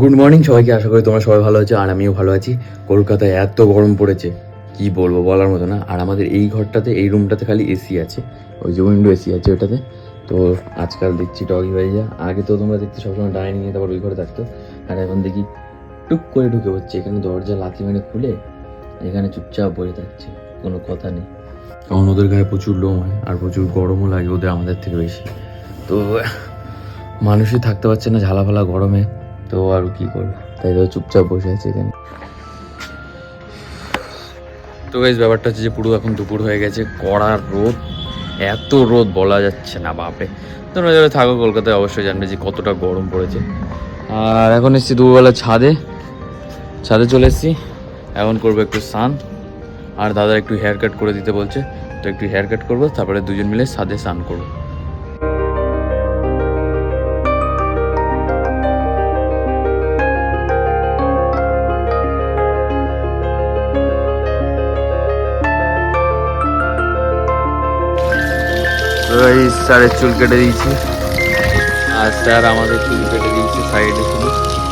Good morning সবাইকে, আশা করি তোমরা সবাই ভালো আছো আর আমিও ভালো আছি। কলকাতায় এত গরম পড়েছে, কি বলব বলার মতো না। আর আমাদের এই ঘরটাতে, এই রুমটাতে খালি এসি আছে, ওই যে উইন্ডো এসি আছে ওটাতে। তো আজকাল দেখছি ডগি ভাইয়া আগে তো তোমরা দেখতে সবসময় ডাইনিং এ, তারপর ওই ঘরে থাকতো। আর এখন দেখি টুক করে ঢুকে পড়ছে। এখানে দরজা, লাথি মেরে খুলে এখানে চুপচাপ বসে থাকছে। কোনো কথা নেই। কারণ ওদের গায়ে প্রচুর লোম হয়, আর প্রচুর গরমও লাগে ওদের আমাদের থেকে বেশি। তো মানুষই থাকতে পারছে না ঝালাফালা গরমে। তো আর কি করব? তাই তো চুপচাপ বসে আছে এখানে। তো গাইজ ব্যাপারটা হচ্ছে যে পুরো এখন দুপুর হয়ে গেছে কড়া রোদ এত রোদ বলা যাচ্ছে না বাপে তোমরা যারা থাকো কলকাতায় অবশ্যই জানবে যে কতটা গরম পড়েছে। আর এখন এসেছি দুপুরবেলা ছাদে। ছাদে চলে এসেছি। এখন করব একটু স্নান। আর দাদা একটু হেয়ার কাট করে দিতে বলছে। তো একটু হেয়ার কাট করব তারপরে দুজন মিলে ছাদে স্নান করব। এই স্যারের চুল কেটে দিয়েছি। আর স্যার আমাদের চুল কেটে দিয়েছে সাইডে শুধু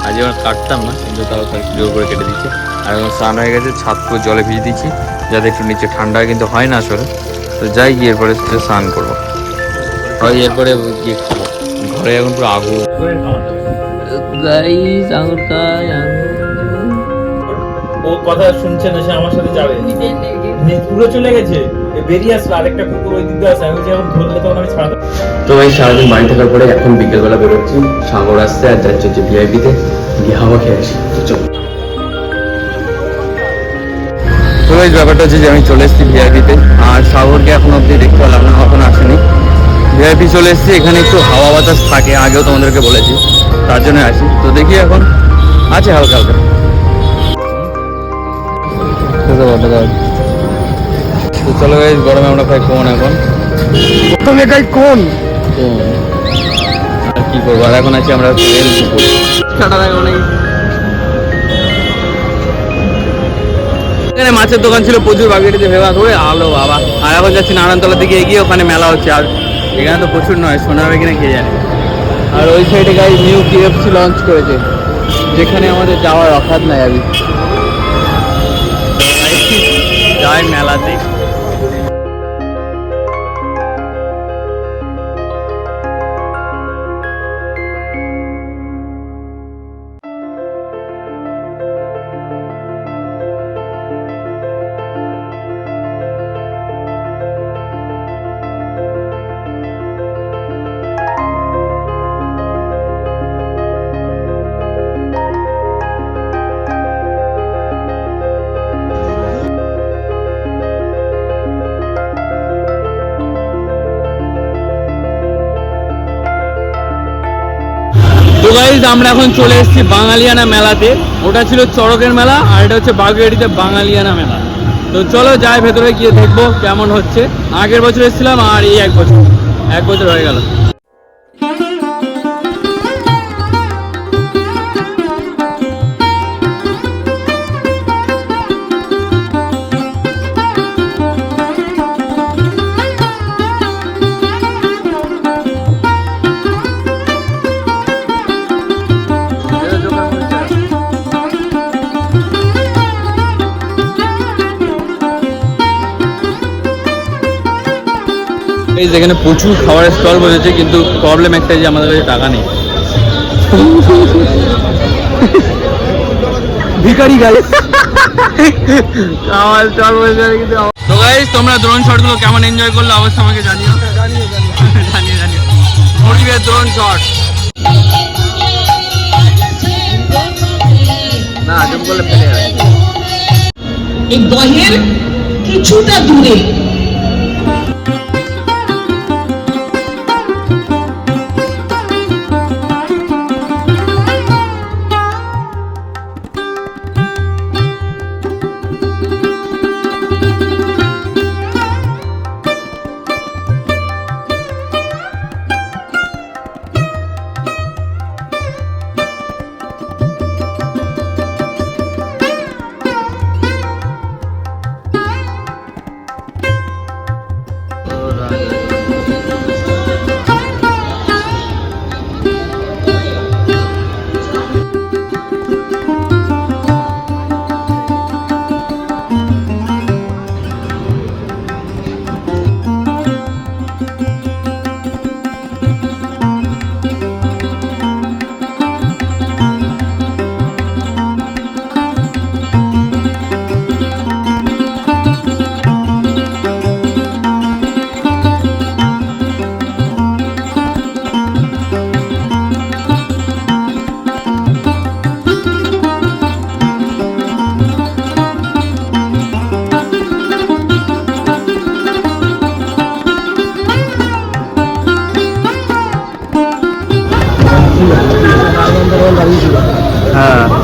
আজ আমার কাটতাম না কিন্তু তাও স্যার জোর করে কেটে দিচ্ছে আর এখন স্নান হয়ে গেছে ছাদ পুরো জলে ভিজে দিচ্ছি যাতে একটু নিচে ঠান্ডা কিন্তু হয় না আসলে। তো যাই গিয়ে এরপরে স্নান করব। হয় এরপরে গিয়ে খাব। ঘরে এখন পুরো আগুন। আঙুর খাই ও কথা শুনছে না, সে আমার সাথে যাবে। চলে গেছে ওই তো সারাদিন বাড়ি থাকার পরে এখন বিকেলবেলা বেরোচ্ছি, সাগর আসতে আর যাচ্ছে ভিআইপিতে, গিয়ে হাওয়া খেয়ে আসি। তো এই ব্যাপারটা হচ্ছে যে আমি চলে এসেছি ভিআইপিতে, আর সাগরকে এখন অব্দি দেখতে পেলাম না, এখন আসেনি। ভিআইপি চলে এসেছি, এখানে একটু হাওয়া বাতাস থাকে, আগেও তোমাদেরকে বলেছি, তার জন্য আসি। তো দেখি এখন, আছে হালকা হালকা। তো চলো guys, গরমে আমরা খাই কোন এখন। প্রথমে গাই কোন? কি করব? আর এখন আছি আমরা রেল লাগে অনেক এখানে মাছের দোকান ছিল প্রচুর বাগেটিতে ভেবা ধরে আলো বাবা। আর এখন যাচ্ছি নারায়ণতলা দিকে এগিয়ে ওখানে মেলা হচ্ছে। আর এখানে তো প্রচুর নয় শোনা হবে কিনা কে জানে। আর ওই সাইডে গাই নিউ কেএফসি লঞ্চ করেছে। যেখানে আমাদের যাওয়ার অফার নাই আমি যাই মেলাতে। তো গাইজ আমরা এখন চলে এসেছি বাঙালিয়ানা মেলাতে। ওটা ছিল চড়কের মেলা আর এটা হচ্ছে বাগুয়াটিতে বাঙালিয়ানা মেলা। তো চলো যাই ভেতরে গিয়ে দেখব কেমন হচ্ছে। আগের বছর এসেছিলাম আর এই এক বছর। এক বছর হয়ে গেল। এই যেখানে প্রচুর খাবারের স্টল বসেছে কিন্তু প্রবলেম একটাই যে আমাদের কাছে টাকা নেই। ভিখারি গাই। খাওয়ার স্টল বসে কিন্তু তো গাইস তোমরা ড্রোন শটগুলো কেমন এনজয় করলে অবশ্যই আমাকে জানিও। জানিয়ে জানিও। গরিবের ড্রোন শট না ফেলে দহের কিছুটা দূরে। হ্যাঁ